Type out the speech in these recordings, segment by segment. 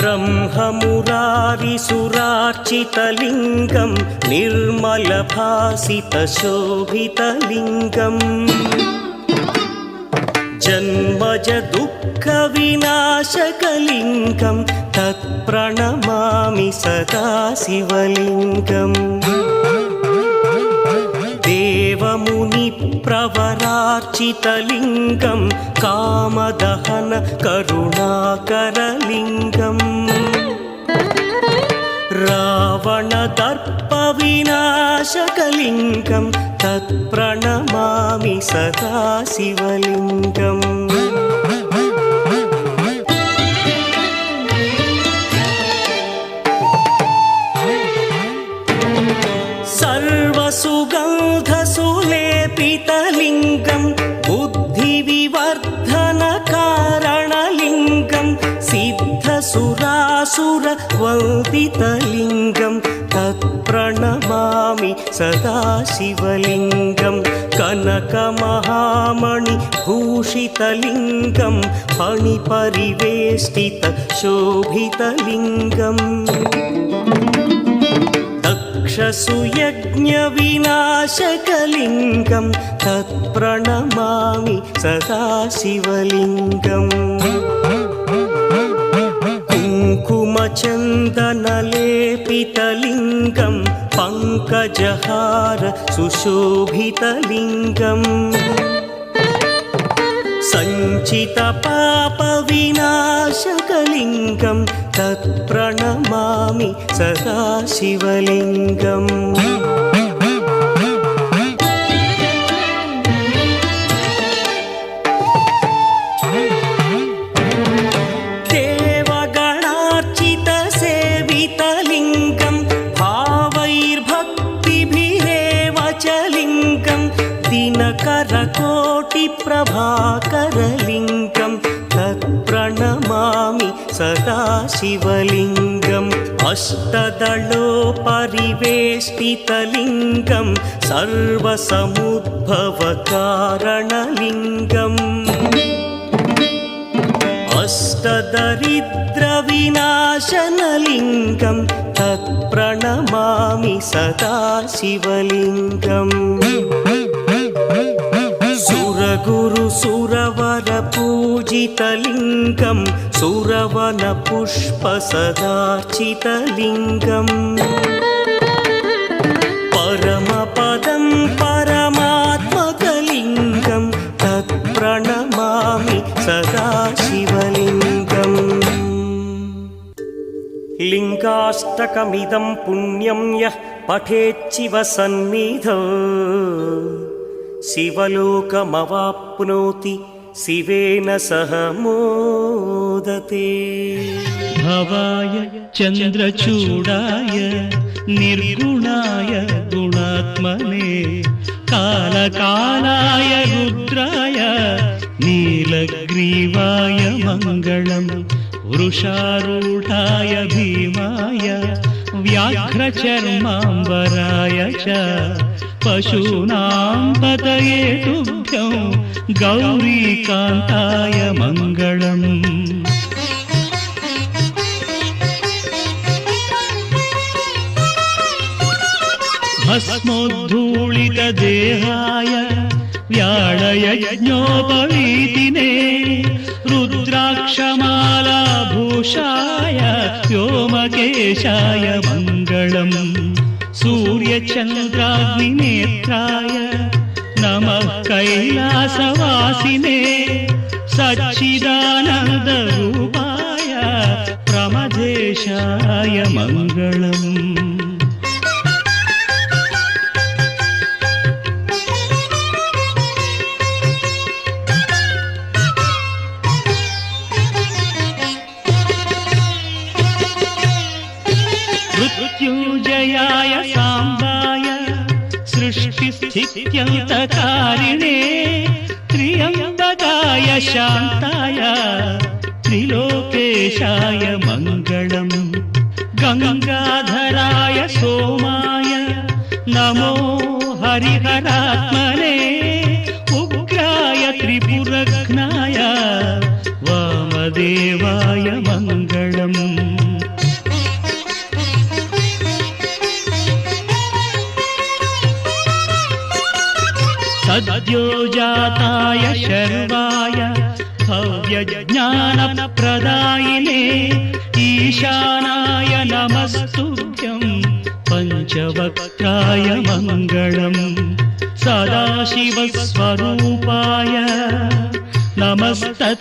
ब्रह्ममुरारिसुरार्चितलिङ्गं निर्मलभासितशोभितलिङ्गम् जन्मज दुःखविनाशकलिङ्गं तत्प्रणमामि सदा शिवलिङ्गम् देवमुनिप्रवरार्चितलिङ्गं कामदहन करुणाकरलिङ्गम् रावणदर्पविनाशकलिङ्गं तत्प्रणमामि सदा शिवलिङ्गम् सिद्धसुरासुरवन्दितलिङ्गं तत्प्रणमामि सदा शिवलिङ्गं कनकमहामणिभूषितलिङ्गं फणिपरिवेष्टितशोभितलिङ्गम् दक्षसुयज्ञविनाशकलिङ्गं तत्प्रणमामि सदा शिवलिङ्गम् कुङ्कुमचन्दनलेपितलिङ्गं पङ्कजहार सुशोभितलिङ्गम् सञ्चितपापविनाशकलिङ्गं तत्प्रणमामि सदा शिवलिङ्गम् सर्वसमुद्भवकारणलिङ्गम् अष्टदरिद्रविनाशनलिङ्गं तत्प्रणमामि सदा शिवलिङ्गम् सुरगुरुसुरवरपूजितलिङ्गं सुरवनपुष्पसदार्चितलिङ्गम् परमात्मकलिङ्गं तत्प्रणमामि सदा शिवलिङ्गम् लिङ्गाष्टकमिदं पुण्यं यः पठेच्छिव सन्निधौ शिवलोकमवाप्नोति शिवेन सह मोदते भवाय चन्द्रचूडाय निर्गुणाय कालकालाय रुद्राय नीलग्रीवाय मङ्गलम् वृषारूढाय भीमाय व्याघ्रचर्माम्बराय च पशूनां पतये तुभ्यं गौरीकान्ताय मङ्गलम् व्याळयज्ञोपवीतिने रुद्राक्षमालाभूषाय व्योमकेशाय मङ्गलम् सूर्यचन्द्राग्निनेत्राय नमः कैलासवासिने सच्चिदानन्दरूपाय प्रमदेशाय मङ्गलम् सृष्टिस्थित्यन्तकारिणे त्र्यम्बकाय शान्ताय त्रिलोकेशाय मङ्गलम् गङ्गाधराय सोमाय नमो हरिहरात्मने उग्राय त्रिपुरघ्नाय वामदेवाय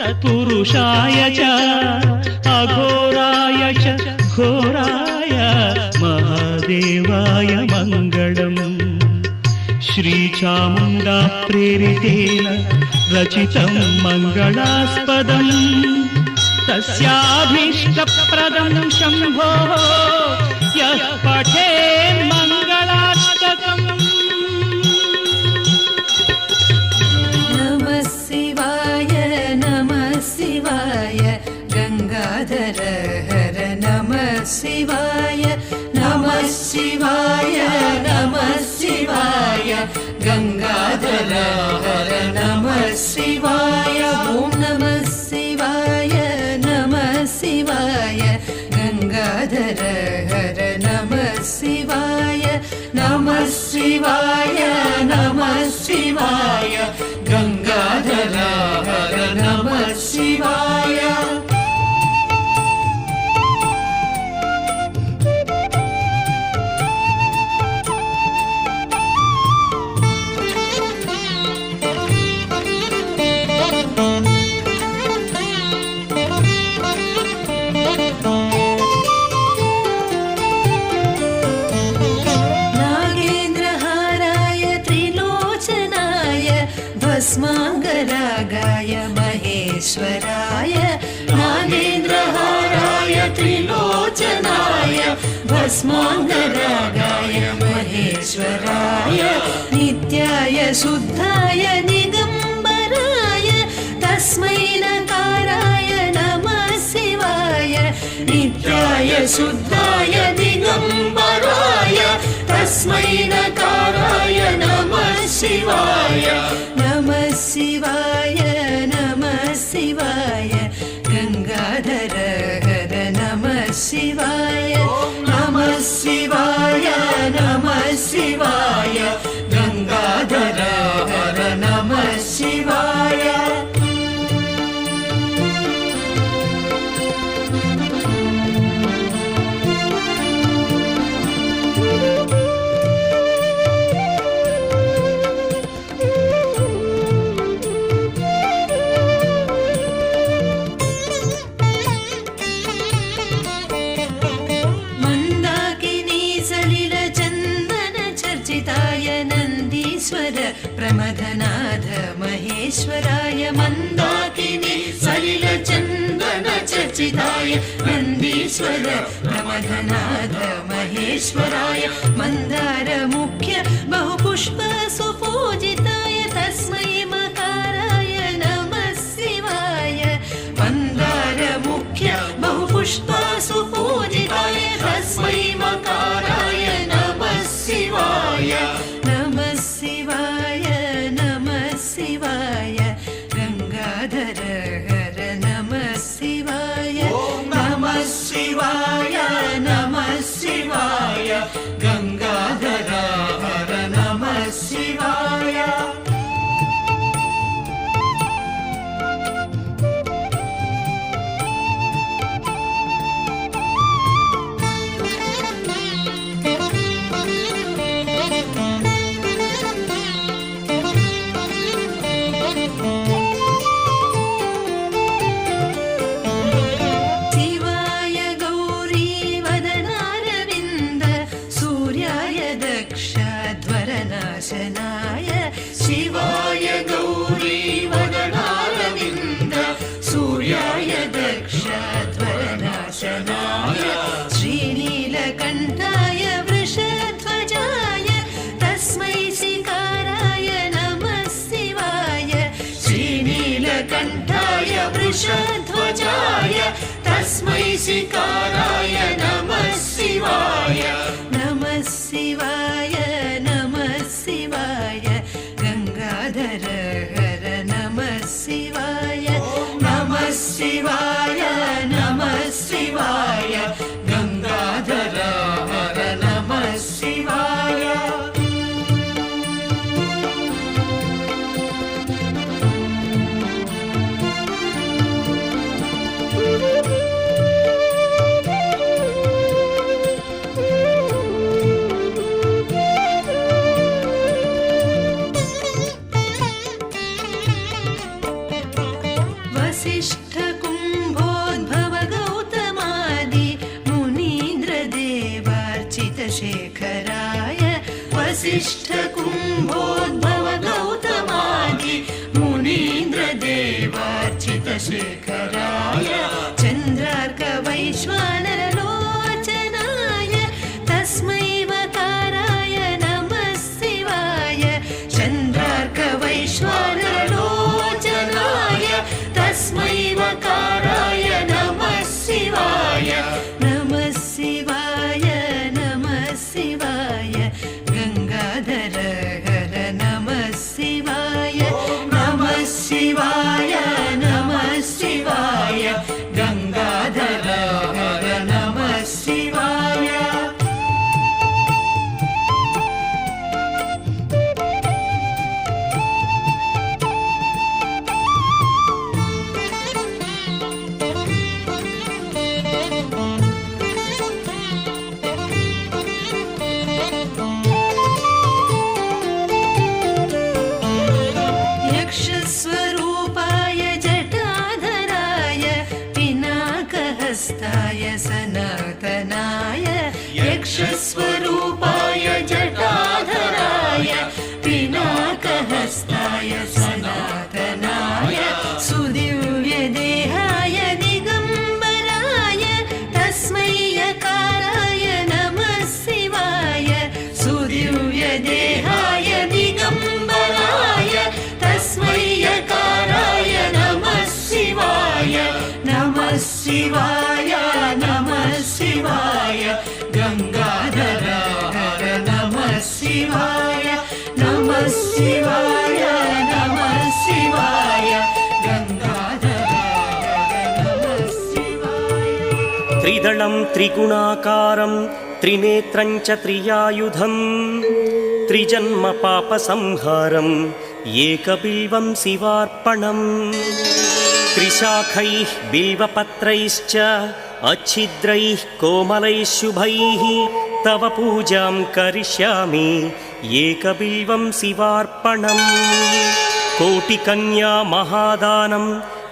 नमस्तत्पुरुषाय च अघोराय च घोराय महादेवाय मङ्गलम्। श्रीचामुण्डा प्रेरितेन रचितं मङ्गलास्पदम्। तस्याभीष्टप्रदं शम्भो यः शिवाय नमः शिवाय गङ्गाधर हर नमः शिवाय भस्माङ्गरागाय महेश्वराय नागेन्द्रहाराय त्रिलोचनाय भस्माङ्गरागाय महेश्वराय नित्याय शुद्धाय निगम्बराय तस्मै नकाराय नित्याय शुद्धाय दिगम्बराय तस्मै नकाराय नमः शिवाय नमः शिवाय प्रमथनाथ महेश्वराय मन्दाकिनी सलिलचन्दन चर्चिताय नन्दीश्वर प्रमथनाथ महेश्वराय मन्दार मुख्य बहुपुष्प सुपूजिताय तस्मै मकाराय नमः शिवाय मन्दार मुख्य बहुपुष्प सुपूजिताय Revolution. Geschichten. पिनाकहस्ताय सनातनाय यक्षस्वरूपाय शिवाय नमः शिवाय नमः शिवाय गङ्गाधर हर नमः शिवाय త్రిదళం త్రిగుణాకారం త్రినేత్రం చ త్రియాయుధం త్రిజన్మ పాప సంహారం ఏకబిల్వం శివార్పణం త్రిశాఖైః బిల్వపత్రైశ్చ अच्छिद्रैः कोमलैः शुभैः तव पूजां करिष्यामि एकबिल्वं शिवार्पणम् कोटिकन्या महादानं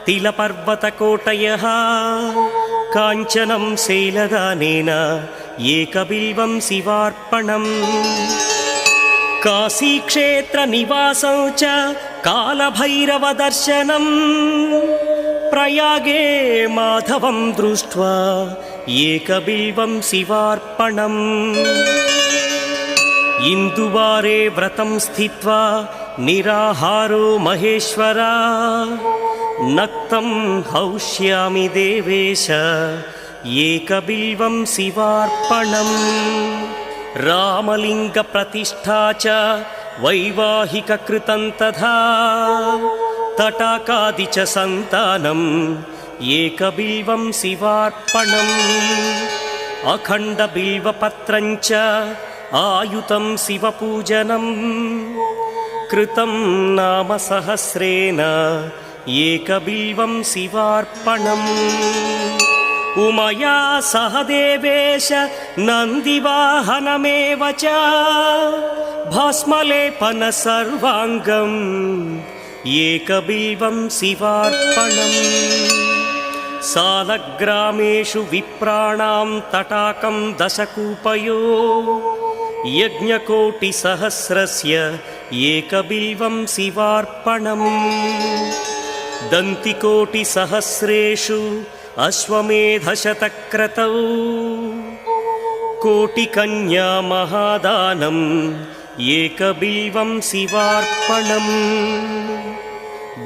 तिलपर्वतकोटयः काञ्चनं शैलदानेन एकबिल्वं शिवार्पणम् काशीक्षेत्रनिवासौ च कालभैरवदर्शनम् प्रयागे माधवं दृष्ट्वा ఏకబిల్వం శివార్పణం. ఇందువారే వ్రతం స్థిత్వా నిరాహారో మహేశ్వరా. నక్తం హౌష్యామి దేవేశ ఏకబిల్వం శివార్పణం. రామలింగ ప్రతిష్టా చ వైవాహికృతం తథా. తటాకాది చ సంతానం एकबिल्वं शिवार्पणम् अखण्डबिल्वपत्रं च आयुतं शिवपूजनम् कृतं नाम सहस्रेण एकबिल्वं शिवार्पणम् उमया सह देवेश नन्दिवाहनमेव च भस्मलेपन सर्वाङ्गम् एकबिल्वं शिवार्पणम् सालग्रामेषु विप्राणां तटाकं दशकूपयो यज्ञकोटिसहस्रस्य एकबिल्वं शिवार्पणम् दन्तिकोटिसहस्रेषु अश्वमेधशतक्रतौ कोटिकन्या महादानम् एकबिल्वं शिवार्पणम्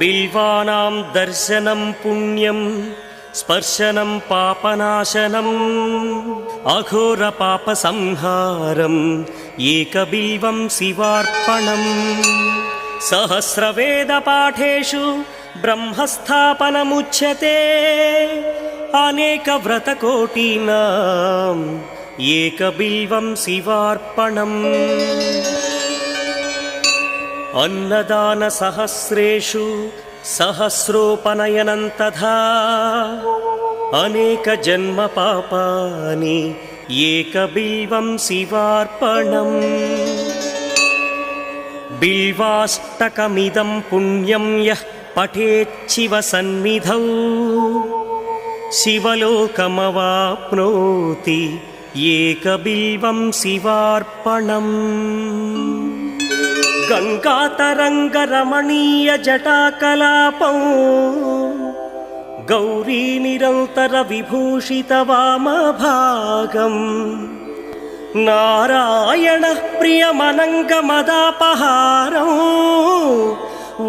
बिल्वानां दर्शनं पुण्यं स्पर्शनं पापनाशनम् अघोरपापसंहारम् एकबिल्वं शिवार्पणम् सहस्रवेदपाठेषु ब्रह्मस्थापनमुच्यते अनेकव्रतकोटीनाम् एकबिल्वं शिवार्पणम् अन्नदानसहस्रेषु సహస్రోపనయనం తథా అనేక జన్మ పాపాని ఏకబిల్వం శివార్పణం. బిల్వాష్టకమిదం పుణ్యం యః పఠేచ్చివ సన్నిధౌ. శివలోకమవాప్నోతి ఏకబిల్వం శివార్పణం. గంగాతరంగరమణీయ జటాకలాపం. గౌరీ నిరంతర విభూషిత వామభాగం. నారాయణ ప్రియమనంగమదాపహారం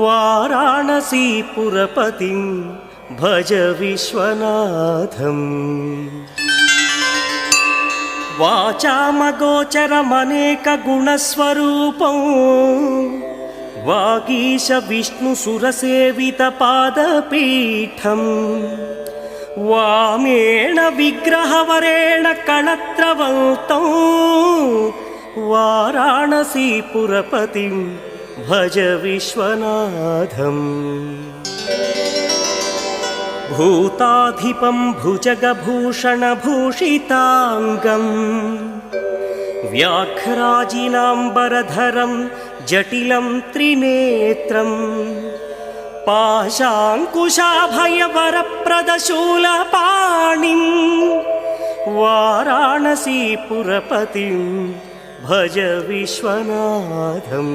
వారాణసీపురపతిం భజ విశ్వనాథం. వాచామగోచరమనేక గుణస్వరూపం. వాగీశ విష్ణు సురసేవిత పాదపీఠం. వామేణ విగ్రహవరేణ కళత్రవంతం. వారాణసీపురపతిం భజ విశ్వనాథం. भूताधिपं भुजगभूषणभूषिताङ्गम् व्याघ्राजिनाम्बरधरं जटिलं त्रिनेत्रम् पाशाङ्कुशाभयवरप्रदशूलपाणिं वाराणसीपुरपतिं भज विश्वनाथम्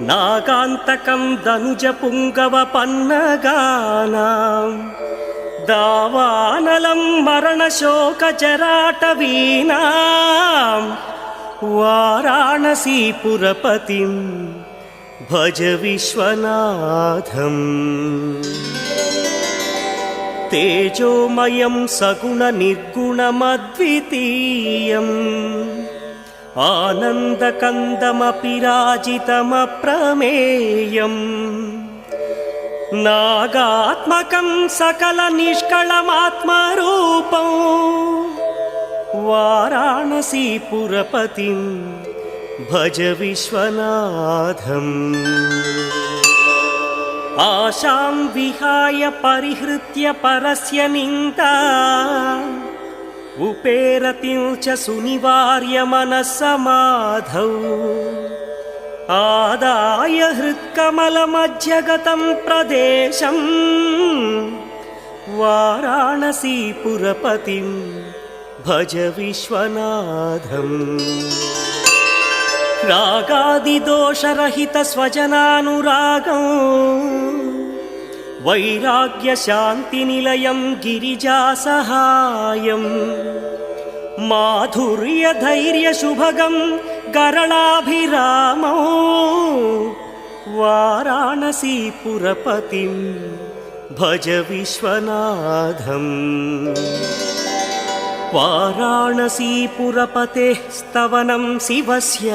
కర్ణపూరం వారాణసీపురపతిం భజ విశ్వనాథం. పంచాననం దురితమత్తమతంగజానాం నాగాంతకం ధనుజ పుంగవ పన్నగానాం దావానలం మరణశోకజరాటవీనాం వారాణసీపురపతిం భజ విశ్వనాథం. తేజోమయం సగుణ నిర్గుణమద్వితీయం ఆనందకందమపిరాజితమప్రమేయం నాగాత్మకం సకల నిష్కళమాత్మరూపం వారాణసీపురపతిం భజ విశ్వనాథం ఆశాం విహాయ పరిహృత్య పరస్య నిందా ఉపేరతిం वैराग्यशान्तिनिलयं गिरिजासहायम् माधुर्यधैर्यशुभगं गरणाभिरामो वाराणसीपुरपतिं भज विश्वनाथम् वाराणसीपुरपतेः स्तवनं शिवस्य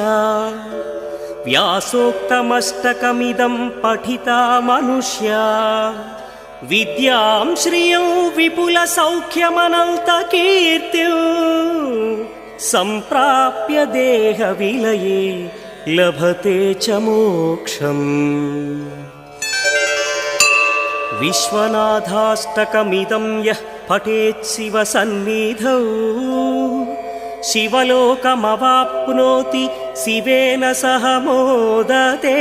व्यासोक्तमष्टकमिदं पठिता मनुष्या विद्यां श्रियं विपुलसौख्यमनन्तकीर्तिं सम्प्राप्य देहविलये लभते च मोक्षम् विश्वनाथाष्टकमिदं यः पठेत् शिवसन्निधौ शिवलोकमवाप्नोति ಶಿವೇನ ಸಹ ಮೋದತೆ